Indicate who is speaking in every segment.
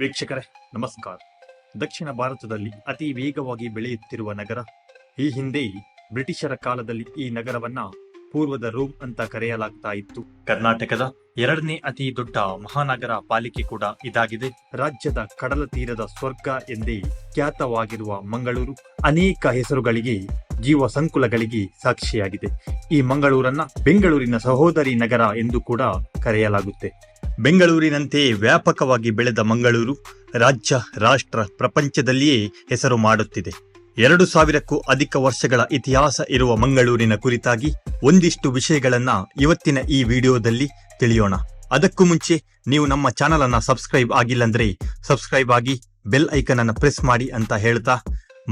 Speaker 1: ವೀಕ್ಷಕರೇ, ನಮಸ್ಕಾರ. ದಕ್ಷಿಣ ಭಾರತದಲ್ಲಿ ಅತಿ ವೇಗವಾಗಿ ಬೆಳೆಯುತ್ತಿರುವ ನಗರ, ಈ ಹಿಂದೆ ಬ್ರಿಟಿಷರ ಕಾಲದಲ್ಲಿ ಈ ನಗರವನ್ನ ಪೂರ್ವದ ರೋಮ್ ಅಂತ ಕರೆಯಲಾಗ್ತಾ ಇತ್ತು. ಕರ್ನಾಟಕದ ಎರಡನೇ ಅತಿ ದೊಡ್ಡ ಮಹಾನಗರ ಪಾಲಿಕೆ ಕೂಡ ಇದಾಗಿದೆ. ರಾಜ್ಯದ ಕಡಲ ತೀರದ ಸ್ವರ್ಗ ಎಂದೇ ಖ್ಯಾತವಾಗಿರುವ ಮಂಗಳೂರು ಅನೇಕ ಹೆಸರುಗಳಿಗೆ, ಜೀವ ಸಂಕುಲಗಳಿಗೆ ಸಾಕ್ಷಿಯಾಗಿದೆ. ಈ ಮಂಗಳೂರನ್ನ ಬೆಂಗಳೂರಿನ ಸಹೋದರಿ ನಗರ ಎಂದು ಕೂಡ ಕರೆಯಲಾಗುತ್ತೆ. ಬೆಂಗಳೂರಿನಂತೆ ವ್ಯಾಪಕವಾಗಿ ಬೆಳೆದ ಮಂಗಳೂರು ರಾಜ್ಯ, ರಾಷ್ಟ್ರ ಪ್ರಪಂಚದಲ್ಲಿಯೇ ಹೆಸರು ಮಾಡುತ್ತಿದೆ. ಎರಡು ಸಾವಿರಕ್ಕೂ ಅಧಿಕ ವರ್ಷಗಳ ಇತಿಹಾಸ ಇರುವ ಮಂಗಳೂರಿನ ಕುರಿತಾಗಿ ಒಂದಿಷ್ಟು ವಿಷಯಗಳನ್ನ ಇವತ್ತಿನ ಈ ವಿಡಿಯೋದಲ್ಲಿ ತಿಳಿಯೋಣ. ಅದಕ್ಕೂ ಮುಂಚೆ ನೀವು ನಮ್ಮ ಚಾನಲ್ ಅನ್ನ ಸಬ್ಸ್ಕ್ರೈಬ್ ಆಗಿಲ್ಲಂದ್ರೆ ಸಬ್ಸ್ಕ್ರೈಬ್ ಆಗಿ ಬೆಲ್ ಐಕನ್ ಅನ್ನು ಪ್ರೆಸ್ ಮಾಡಿ ಅಂತ ಹೇಳ್ತಾ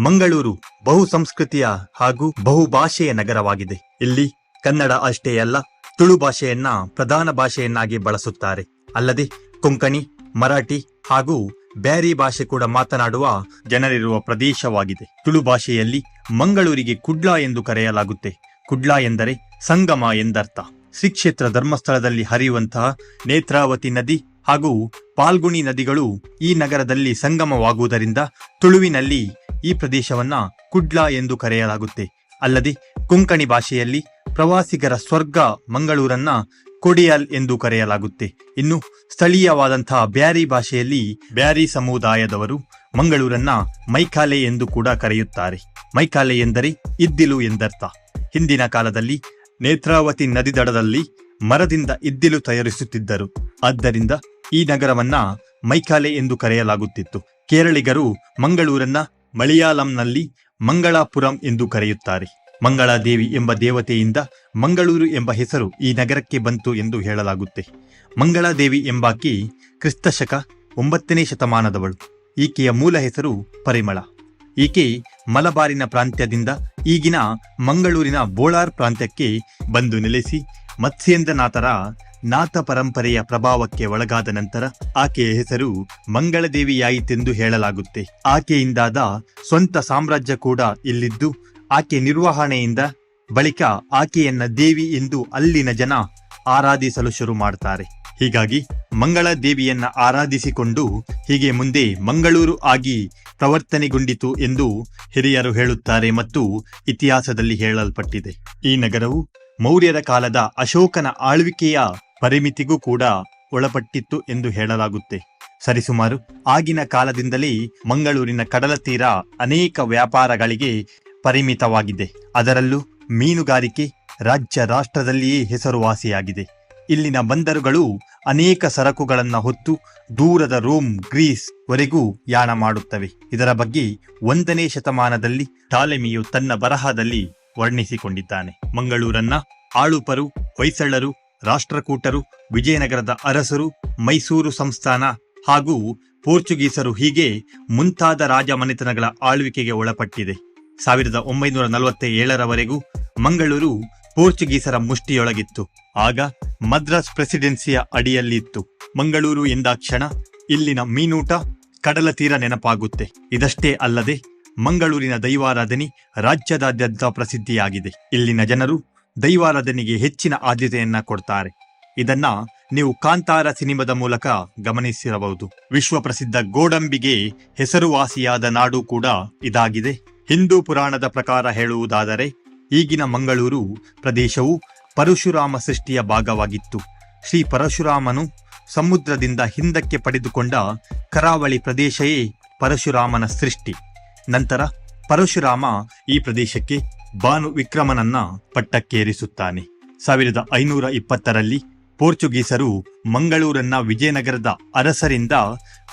Speaker 1: ಮಂಗಳೂರು ಬಹು ಸಂಸ್ಕೃತಿಯ ಹಾಗೂ ಬಹುಭಾಷೆಯ ನಗರವಾಗಿದೆ. ಇಲ್ಲಿ ಕನ್ನಡ ಅಷ್ಟೇ ಅಲ್ಲ, ತುಳು ಭಾಷೆಯನ್ನ ಪ್ರಧಾನ ಭಾಷೆಯನ್ನಾಗಿ ಬಳಸುತ್ತಾರೆ. ಅಲ್ಲದೆ ಕೊಂಕಣಿ, ಮರಾಠಿ ಹಾಗೂ ಬ್ಯಾರಿ ಭಾಷೆ ಕೂಡ ಮಾತನಾಡುವ ಜನರಿರುವ ಪ್ರದೇಶವಾಗಿದೆ. ತುಳು ಭಾಷೆಯಲ್ಲಿ ಮಂಗಳೂರಿಗೆ ಕುಡ್ಲಾ ಎಂದು ಕರೆಯಲಾಗುತ್ತೆ. ಕುಡ್ಲಾ ಎಂದರೆ ಸಂಗಮ ಎಂದರ್ಥ. ಶ್ರೀ ಕ್ಷೇತ್ರ ಧರ್ಮಸ್ಥಳದಲ್ಲಿ ಹರಿಯುವಂತಹ ನೇತ್ರಾವತಿ ನದಿ ಹಾಗೂ ಪಾಲ್ಗುಣಿ ನದಿಗಳು ಈ ನಗರದಲ್ಲಿ ಸಂಗಮವಾಗುವುದರಿಂದ ತುಳುವಿನಲ್ಲಿ ಈ ಪ್ರದೇಶವನ್ನ ಕುಡ್ಲಾ ಎಂದು ಕರೆಯಲಾಗುತ್ತೆ. ಅಲ್ಲದೆ ಕೊಂಕಣಿ ಭಾಷೆಯಲ್ಲಿ ಪ್ರವಾಸಿಗರ ಸ್ವರ್ಗ ಮಂಗಳೂರನ್ನ ಕೊಡಿಯಾಲ್ ಎಂದು ಕರೆಯಲಾಗುತ್ತೆ. ಇನ್ನು ಸ್ಥಳೀಯವಾದಂತಹ ಬ್ಯಾರಿ ಭಾಷೆಯಲ್ಲಿ ಬ್ಯಾರಿ ಸಮುದಾಯದವರು ಮಂಗಳೂರನ್ನ ಮೈಕಾಲೆ ಎಂದು ಕೂಡ ಕರೆಯುತ್ತಾರೆ. ಮೈಕಾಲೆ ಎಂದರೆ ಇದ್ದಿಲು ಎಂದರ್ಥ. ಹಿಂದಿನ ಕಾಲದಲ್ಲಿ ನೇತ್ರಾವತಿ ನದಿ ದಡದಲ್ಲಿ ಮರದಿಂದ ಇದ್ದಿಲು ತಯಾರಿಸುತ್ತಿದ್ದರು. ಆದ್ದರಿಂದ ಈ ನಗರವನ್ನ ಮೈಕಾಲೆ ಎಂದು ಕರೆಯಲಾಗುತ್ತಿತ್ತು. ಕೇರಳಿಗರು ಮಂಗಳೂರನ್ನ ಮಲಯಾಳಂನಲ್ಲಿ ಮಂಗಳಾಪುರಂ ಎಂದು ಕರೆಯುತ್ತಾರೆ. ಮಂಗಳಾದೇವಿ ಎಂಬ ದೇವತೆಯಿಂದ ಮಂಗಳೂರು ಎಂಬ ಹೆಸರು ಈ ನಗರಕ್ಕೆ ಬಂತು ಎಂದು ಹೇಳಲಾಗುತ್ತೆ. ಮಂಗಳಾದೇವಿ ಎಂಬಾಕೆ ಕ್ರಿಸ್ತಶಕ ಒಂಬತ್ತನೇ ಶತಮಾನದವಳು. ಈಕೆಯ ಮೂಲ ಹೆಸರು ಪರಿಮಳ. ಈಕೆ ಮಲಬಾರಿನ ಪ್ರಾಂತ್ಯದಿಂದ ಈಗಿನ ಮಂಗಳೂರಿನ ಬೋಳಾರ್ ಪ್ರಾಂತ್ಯಕ್ಕೆ ಬಂದು ನೆಲೆಸಿ ಮತ್ಸ್ಯೇಂದ್ರನಾಥರ ನಾಥ ಪರಂಪರೆಯ ಪ್ರಭಾವಕ್ಕೆ ಒಳಗಾದ ನಂತರ ಆಕೆಯ ಹೆಸರು ಮಂಗಳದೇವಿಯಾಯಿತೆಂದು ಹೇಳಲಾಗುತ್ತೆ. ಆಕೆಯಿಂದಾದ ಸ್ವಂತ ಸಾಮ್ರಾಜ್ಯ ಕೂಡ ಇಲ್ಲಿದ್ದು ಆಕೆ ನಿರ್ವಹಣೆಯಿಂದ ಬಳಿಕ ಆಕೆಯನ್ನ ದೇವಿ ಎಂದು ಅಲ್ಲಿನ ಜನ ಆರಾಧಿಸಲು ಶುರು ಮಾಡ್ತಾರೆ. ಹೀಗಾಗಿ ಮಂಗಳ ದೇವಿಯನ್ನ ಆರಾಧಿಸಿಕೊಂಡು ಹೀಗೆ ಮುಂದೆ ಮಂಗಳೂರು ಆಗಿ ಪ್ರವರ್ತನೆಗೊಂಡಿತು ಎಂದು ಹಿರಿಯರು ಹೇಳುತ್ತಾರೆ ಮತ್ತು ಇತಿಹಾಸದಲ್ಲಿ ಹೇಳಲ್ಪಟ್ಟಿದೆ. ಈ ನಗರವು ಮೌರ್ಯರ ಕಾಲದ ಅಶೋಕನ ಆಳ್ವಿಕೆಯ ಪರಿಮಿತಿಗೂ ಕೂಡ ಒಳಪಟ್ಟಿತ್ತು ಎಂದು ಹೇಳಲಾಗುತ್ತೆ. ಸರಿಸುಮಾರು ಆಗಿನ ಕಾಲದಿಂದಲೇ ಮಂಗಳೂರಿನ ಕಡಲ ತೀರ ಅನೇಕ ವ್ಯಾಪಾರಗಳಿಗೆ ಪರಿಮಿತವಾಗಿದೆ. ಅದರಲ್ಲೂ ಮೀನುಗಾರಿಕೆ ರಾಜ್ಯ ರಾಷ್ಟ್ರದಲ್ಲಿಯೇ ಹೆಸರುವಾಸಿಯಾಗಿದೆ. ಇಲ್ಲಿನ ಬಂದರುಗಳು ಅನೇಕ ಸರಕುಗಳನ್ನು ಹೊತ್ತು ದೂರದ ರೋಮ್, ಗ್ರೀಸ್ ವರೆಗೂ ಯಾಣ ಮಾಡುತ್ತವೆ. ಇದರ ಬಗ್ಗೆ ಒಂದನೇ ಶತಮಾನದಲ್ಲಿ ಟಾಲೆಮಿಯು ತನ್ನ ಬರಹದಲ್ಲಿ ವರ್ಣಿಸಿಕೊಂಡಿದ್ದಾನೆ. ಮಂಗಳೂರನ್ನ ಆಳುಪರು, ಹೊಯ್ಸಳರು, ರಾಷ್ಟ್ರಕೂಟರು, ವಿಜಯನಗರದ ಅರಸರು, ಮೈಸೂರು ಸಂಸ್ಥಾನ ಹಾಗೂ ಪೋರ್ಚುಗೀಸರು ಹೀಗೆ ಮುಂತಾದ ರಾಜಮನೆತನಗಳ ಆಳ್ವಿಕೆಗೆ ಒಳಪಟ್ಟಿದೆ. ಸಾವಿರದ ಒಂಬೈನೂರ ನಲವತ್ತ ಏಳರವರೆಗೂ ಮಂಗಳೂರು ಪೋರ್ಚುಗೀಸರ ಮುಷ್ಟಿಯೊಳಗಿತ್ತು. ಆಗ ಮದ್ರಾಸ್ ಪ್ರೆಸಿಡೆನ್ಸಿಯ ಅಡಿಯಲ್ಲಿತ್ತು. ಮಂಗಳೂರು ಎಂದಾಕ್ಷಣ ಇಲ್ಲಿನ ಮೀನೂಟ ಕಡಲ ತೀರ ನೆನಪಾಗುತ್ತೆ. ಇದಷ್ಟೇ ಅಲ್ಲದೆ ಮಂಗಳೂರಿನ ದೈವಾರಾಧನೆ ರಾಜ್ಯದಾದ್ಯಂತ ಪ್ರಸಿದ್ಧಿಯಾಗಿದೆ. ಇಲ್ಲಿನ ಜನರು ದೈವಾರಾಧನೆಗೆ ಹೆಚ್ಚಿನ ಆದ್ಯತೆಯನ್ನ ಕೊಡ್ತಾರೆ. ಇದನ್ನ ನೀವು ಕಾಂತಾರ ಸಿನಿಮಾದ ಮೂಲಕ ಗಮನಿಸಿರಬಹುದು. ವಿಶ್ವ ಪ್ರಸಿದ್ಧ ಗೋಡಂಬಿಗೆ ಹೆಸರುವಾಸಿಯಾದ ನಾಡು ಕೂಡ ಇದಾಗಿದೆ. ಹಿಂದೂ ಪುರಾಣದ ಪ್ರಕಾರ ಹೇಳುವುದಾದರೆ, ಈಗಿನ ಮಂಗಳೂರು ಪ್ರದೇಶವು ಪರಶುರಾಮ ಸೃಷ್ಟಿಯ ಭಾಗವಾಗಿತ್ತು. ಶ್ರೀ ಪರಶುರಾಮನು ಸಮುದ್ರದಿಂದ ಹಿಂದಕ್ಕೆ ಪಡೆದುಕೊಂಡ ಕರಾವಳಿ ಪ್ರದೇಶವೇ ಪರಶುರಾಮನ ಸೃಷ್ಟಿ. ನಂತರ ಪರಶುರಾಮ ಈ ಪ್ರದೇಶಕ್ಕೆ ಬಾನು ವಿಕ್ರಮನನ್ನ ಪಟ್ಟಕ್ಕೇರಿಸುತ್ತಾನೆ. ಸಾವಿರದ ಐನೂರ ಇಪ್ಪತ್ತರಲ್ಲಿ ಪೋರ್ಚುಗೀಸರು ಮಂಗಳೂರನ್ನ ವಿಜಯನಗರದ ಅರಸರಿಂದ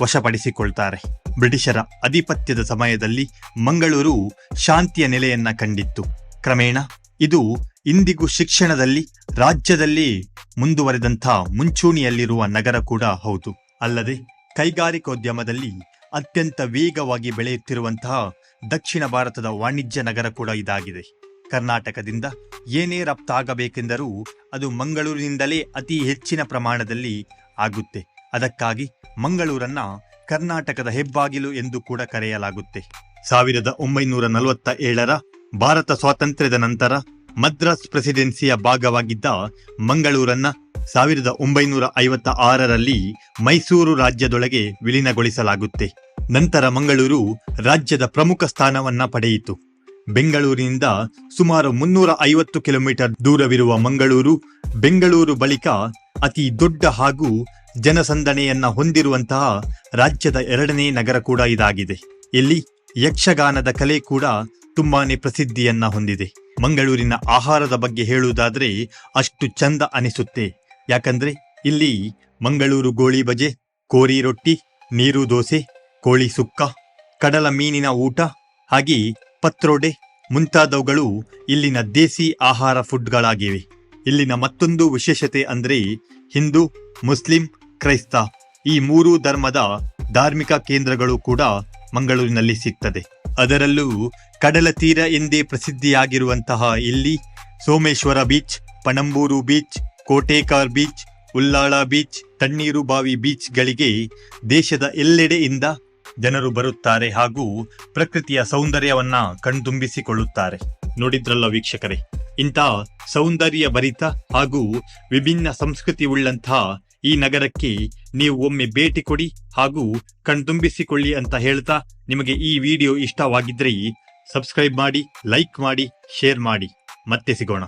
Speaker 1: ವಶಪಡಿಸಿಕೊಳ್ತಾರೆ. ಬ್ರಿಟಿಷರ ಅಧಿಪತ್ಯದ ಸಮಯದಲ್ಲಿ ಮಂಗಳೂರು ಶಾಂತಿಯ ನೆಲೆಯನ್ನ ಕಂಡಿತ್ತು. ಕ್ರಮೇಣ ಇದು ಇಂದಿಗೂ ಶಿಕ್ಷಣದಲ್ಲಿ, ರಾಜ್ಯದಲ್ಲಿ ಮುಂದುವರೆದಂಥ ಮುಂಚೂಣಿಯಲ್ಲಿರುವ ನಗರ ಕೂಡ ಹೌದು. ಅಲ್ಲದೆ ಕೈಗಾರಿಕೋದ್ಯಮದಲ್ಲಿ ಅತ್ಯಂತ ವೇಗವಾಗಿ ಬೆಳೆಯುತ್ತಿರುವಂತಹ ದಕ್ಷಿಣ ಭಾರತದ ವಾಣಿಜ್ಯ ನಗರ ಕೂಡ ಇದಾಗಿದೆ. ಕರ್ನಾಟಕದಿಂದ ಏನೇ ರಫ್ತಾಗಬೇಕೆಂದರೂ ಅದು ಮಂಗಳೂರಿನಿಂದಲೇ ಅತಿ ಹೆಚ್ಚಿನ ಪ್ರಮಾಣದಲ್ಲಿ ಆಗುತ್ತೆ. ಅದಕ್ಕಾಗಿ ಮಂಗಳೂರನ್ನ ಕರ್ನಾಟಕದ ಹೆಬ್ಬಾಗಿಲು ಎಂದು ಕೂಡ ಕರೆಯಲಾಗುತ್ತೆ. ಸಾವಿರದ ಒಂಬೈನೂರ ನಲವತ್ತ ಏಳರ ಭಾರತ ಸ್ವಾತಂತ್ರ್ಯದ ನಂತರ ಮದ್ರಾಸ್ ಪ್ರೆಸಿಡೆನ್ಸಿಯ ಭಾಗವಾಗಿದ್ದ ಮಂಗಳೂರನ್ನ ಸಾವಿರದ ಒಂಬೈನೂರ ಐವತ್ತ ಆರರಲ್ಲಿ ಮೈಸೂರು ರಾಜ್ಯದೊಳಗೆ ವಿಲೀನಗೊಳಿಸಲಾಗುತ್ತೆ. ನಂತರ ಮಂಗಳೂರು ರಾಜ್ಯದ ಪ್ರಮುಖ ಸ್ಥಾನವನ್ನ ಪಡೆಯಿತು. ಬೆಂಗಳೂರಿನಿಂದ ಸುಮಾರು ಮುನ್ನೂರ ಐವತ್ತು ಕಿಲೋಮೀಟರ್ ದೂರವಿರುವ ಮಂಗಳೂರು, ಬೆಂಗಳೂರು ಬಳಿಕ ಅತಿ ದೊಡ್ಡ ಹಾಗೂ ಜನಸಂದಣಿಯನ್ನ ಹೊಂದಿರುವಂತಹ ರಾಜ್ಯದ ಎರಡನೇ ನಗರ ಕೂಡ ಇದಾಗಿದೆ. ಇಲ್ಲಿ ಯಕ್ಷಗಾನದ ಕಲೆ ಕೂಡ ತುಂಬಾನೇ ಪ್ರಸಿದ್ಧಿಯನ್ನ ಹೊಂದಿದೆ. ಮಂಗಳೂರಿನ ಆಹಾರದ ಬಗ್ಗೆ ಹೇಳುವುದಾದ್ರೆ ಅಷ್ಟು ಚಂದ ಅನಿಸುತ್ತೆ. ಯಾಕಂದ್ರೆ ಇಲ್ಲಿ ಮಂಗಳೂರು ಗೋಳಿ ಬಜೆ, ಕೋರಿ ರೊಟ್ಟಿ, ನೀರು ದೋಸೆ, ಕೋಳಿ ಸುಕ್ಕ, ಕಡಲ ಮೀನಿನ ಊಟ, ಹಾಗೆ ಪತ್ರೋಡೆ ಮುಂತಾದವುಗಳು ಇಲ್ಲಿನ ದೇಸಿ ಆಹಾರ ಫುಡ್ಗಳಾಗಿವೆ. ಇಲ್ಲಿನ ಮತ್ತೊಂದು ವಿಶೇಷತೆ ಅಂದ್ರೆ ಹಿಂದೂ, ಮುಸ್ಲಿಂ ಕ್ರೈಸ್ತ ಈ ಮೂರೂ ಧರ್ಮದ ಧಾರ್ಮಿಕ ಕೇಂದ್ರಗಳು ಕೂಡ ಮಂಗಳೂರಿನಲ್ಲಿ ಸಿಗ್ತದೆ. ಅದರಲ್ಲೂ ಕಡಲ ತೀರ ಎಂದೇ ಪ್ರಸಿದ್ಧಿಯಾಗಿರುವಂತಹ ಇಲ್ಲಿ Someshwar beach, Panambur beach Kotekar beach Ullal beach, Tannirbhavi ಬೀಚ್ಗಳಿಗೆ ದೇಶದ ಎಲ್ಲೆಡೆಯಿಂದ ಜನರು ಬರುತ್ತಾರೆ ಹಾಗೂ ಪ್ರಕೃತಿಯ ಸೌಂದರ್ಯವನ್ನ ಕಣ್ತುಂಬಿಸಿಕೊಳ್ಳುತ್ತಾರೆ. ನೋಡಿದ್ರಲ್ಲ ವೀಕ್ಷಕರೇ? ಇಂಥ ಸೌಂದರ್ಯ ಭರಿತ ಹಾಗೂ ವಿಭಿನ್ನ ಸಂಸ್ಕೃತಿ ಉಳ್ಳಂತಹ ಈ ನಗರಕ್ಕೆ ನೀವು ಒಮ್ಮೆ ಭೇಟಿ ಕೊಡಿ ಹಾಗೂ ಕಣ್ತುಂಬಿಸಿಕೊಳ್ಳಿ ಅಂತ ಹೇಳ್ತಾ ನಿಮಗೆ ಈ ವಿಡಿಯೋ ಇಷ್ಟವಾಗಿದ್ರೆ ಸಬ್ಸ್ಕ್ರೈಬ್ ಮಾಡಿ, ಲೈಕ್ ಮಾಡಿ, ಶೇರ್ ಮಾಡಿ. ಮತ್ತೆ ಸಿಗೋಣ.